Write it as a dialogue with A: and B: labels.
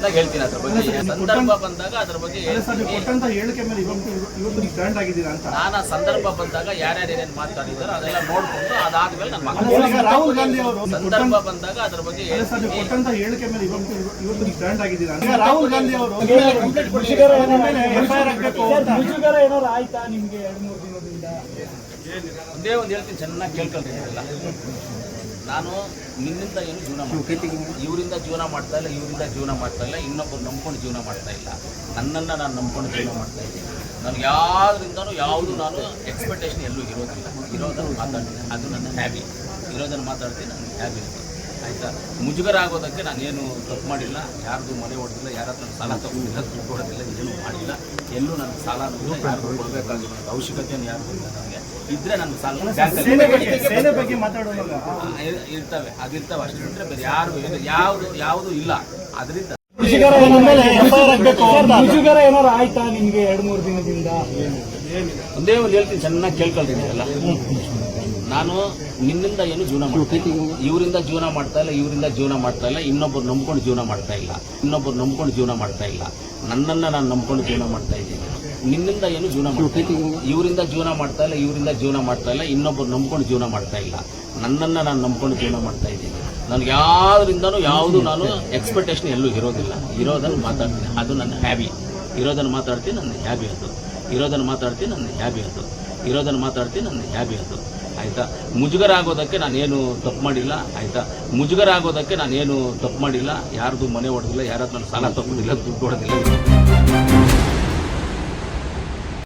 A: ಬಂದಾಗ ಹೇಳ್ತೀನಿ ಅದ್ರ ಬಗ್ಗೆ. ಸಂದರ್ಭ ಬಂದಾಗ ಅದ್ರ ಬಗ್ಗೆ ನಾನು ಆ ಸಂದರ್ಭ ಬಂದಾಗ ಯಾರ್ಯಾರು ಏನೇನು ಮಾತಾಡಿದಾರೋ ಅದೆಲ್ಲ ನೋಡ್ಕೊಂಡು ಅದಾದ್ಮೇಲೆ ನಾನು
B: ಅವರು
A: ಸಂದರ್ಭ ಬಂದಾಗ ಅದ್ರ ಬಗ್ಗೆ
B: ರಾಹುಲ್ ಗಾಂಧಿ ಅವರು
C: ಆಯ್ತಾ ನಿಮ್ಗೆ ಎರಡು ಮೂರು ದಿನದಿಂದ?
A: ಒಂದೇ ಒಂದು ಹೇಳ್ತೀನಿ ಚೆನ್ನಾಗಿ ಕೇಳ್ಕೊಳ್ರಿ ಇದೆಲ್ಲ. ನಾನು ನಿನ್ನಿಂದ ಏನು ಜೀವನ ಮಾಡ್ತೀನಿ ಇವರಿಂದ ಜೀವನ ಮಾಡ್ತಾ ಇಲ್ಲ ಇವರಿಂದ ಜೀವನ ಮಾಡ್ತಾ ಇಲ್ಲ. ಇನ್ನೊಬ್ಬರು ನಂಬ್ಕೊಂಡು ಜೀವನ ಮಾಡ್ತಾ ಇಲ್ಲ. ನನ್ನನ್ನು ನಾನು ನಂಬ್ಕೊಂಡು ಜೀವನ ಮಾಡ್ತಾ ಇದ್ದೀನಿ. ನನಗೆ ಯಾವುದರಿಂದನೂ ಯಾವುದು ನಾನು ಎಕ್ಸ್ಪೆಕ್ಟೇಷನ್ ಎಲ್ಲೂ ಇರೋದಿಲ್ಲ. ಇರೋದನ್ನು ಮಾತಾಡ್ತೀನಿ. ಅದು ನನ್ನ ಹ್ಯಾಬಿ ಇರೋದನ್ನು ಮಾತಾಡ್ತೀನಿ ನನ್ನ ಹ್ಯಾಬಿ ಅದು. ಆಯಿತಾ? ಮುಜುಗರ ಆಗೋದಕ್ಕೆ ನಾನೇನು ತಪ್ಪು ಮಾಡಿಲ್ಲ. ಯಾರ್ದು ಮನೆ ಹೊಡೆದಿಲ್ಲ ಯಾರ ಹತ್ರ ಸಾಲ ತಗೊಂಡಿಲ್ಲ ದುಡ್ಡು ಕೊಡೋದಿಲ್ಲ ಏನೂ ಮಾಡಿಲ್ಲ. ಎಲ್ಲೂ ನನಗೆ ಸಾಲ ಯಾರಿಗೂ ಕೊಡಬೇಕಾಗಿರೋ ಅವಶ್ಯಕತೆಯನ್ನು ಯಾರಿಗೂ ಇಲ್ಲ ನನಗೆ. ಇದ್ರೆ ನನ್ನ ಸಾಲ ಇರ್ತವೆ. ಅದಿರ್ತವೆ. ಅಷ್ಟೇ ಬಿಟ್ಟರೆ ಬೇರೆ ಯಾರು ಯಾವುದು ಯಾವುದು ಇಲ್ಲ. ಅದರಿಂದ
C: ಮುಜುಗರ ಮುಜುಗರ ಏನಾರು ಆಯ್ತಾ ನಿಮ್ಗೆ ಎರಡ್ ಮೂರು ದಿನದಿಂದ
A: ಒಂದೇ ಒಂದು ಹೇಳ್ತೀನಿ ಚೆನ್ನಾಗಿ ಕೇಳ್ಕೊಳ್ತೀನಿ ನಾನು ನಿನ್ನಿಂದ ಏನು ಜೀವನ ಮಾಡ್ತೀನಿ ಇವರಿಂದ ಜೀವನ ಮಾಡ್ತಾ ಇಲ್ಲ ಇವರಿಂದ ಜೀವನ ಮಾಡ್ತಾ ಇಲ್ಲ ಇನ್ನೊಬ್ಬರು ನಂಬ್ಕೊಂಡು ಜೀವನ ಮಾಡ್ತಾ ಇಲ್ಲ ಇನ್ನೊಬ್ಬರು ನಂಬ್ಕೊಂಡು ಜೀವನ ಮಾಡ್ತಾ ಇಲ್ಲ ನನ್ನನ್ನ ನಾನು ನಂಬ್ಕೊಂಡು ಜೀವನ ಮಾಡ್ತಾ ಇದ್ದೀನಿ ನಿನ್ನಿಂದ ಏನು ಜೀವನ ಮಾಡ್ತೀನಿ ಇವರಿಂದ ಜೀವನ ಮಾಡ್ತಾ ಇಲ್ಲ ಇವರಿಂದ ಜೀವನ ಮಾಡ್ತಾ ಇಲ್ಲ ಇನ್ನೊಬ್ಬರು ನಂಬ್ಕೊಂಡು ಜೀವನ ಮಾಡ್ತಾ ಇಲ್ಲ ನನ್ನನ್ನ ನಾನು ನಂಬ್ಕೊಂಡು ಜೀವನ ಮಾಡ್ತಾ ಇದ್ದೀನಿ ನನಗೆ ಯಾವುದರಿಂದನೂ ಯಾವುದು ನಾನು ಎಕ್ಸ್ಪೆಕ್ಟೇಷನ್ ಎಲ್ಲೂ ಇರೋದಿಲ್ಲ. ಇರೋದನ್ನು ಮಾತಾಡ್ತೀನಿ. ಅದು ನನ್ನ ಹ್ಯಾಬಿ ಇರೋದನ್ನು ಮಾತಾಡ್ತೀನಿ, ನನ್ನ ಹ್ಯಾಬಿ ಅದು. ಇರೋದನ್ನು ಮಾತಾಡ್ತೀನಿ, ನನ್ನ ಹ್ಯಾಬಿ ಅದು. ಇರೋದನ್ನು ಮಾತಾಡ್ತೀನಿ, ನನ್ನ ಹ್ಯಾಬಿ ಅದು. ಆಯಿತಾ? ಮುಜುಗರ ಆಗೋದಕ್ಕೆ ನಾನೇನು ತಪ್ಪು ಮಾಡಿಲ್ಲ. ಆಯಿತಾ? ಮುಜುಗರ ಆಗೋದಕ್ಕೆ ನಾನೇನು ತಪ್ಪು ಮಾಡಿಲ್ಲ. ಯಾರ್ದು ಮನೆ ಹೊಡೆದಿಲ್ಲ ಯಾರಾದ್ರೂ ನಾನು ಸಾಲ ತಗೊಂಡಿಲ್ಲ, ದುಡ್ಡು ಹೊಡೆದಿಲ್ಲ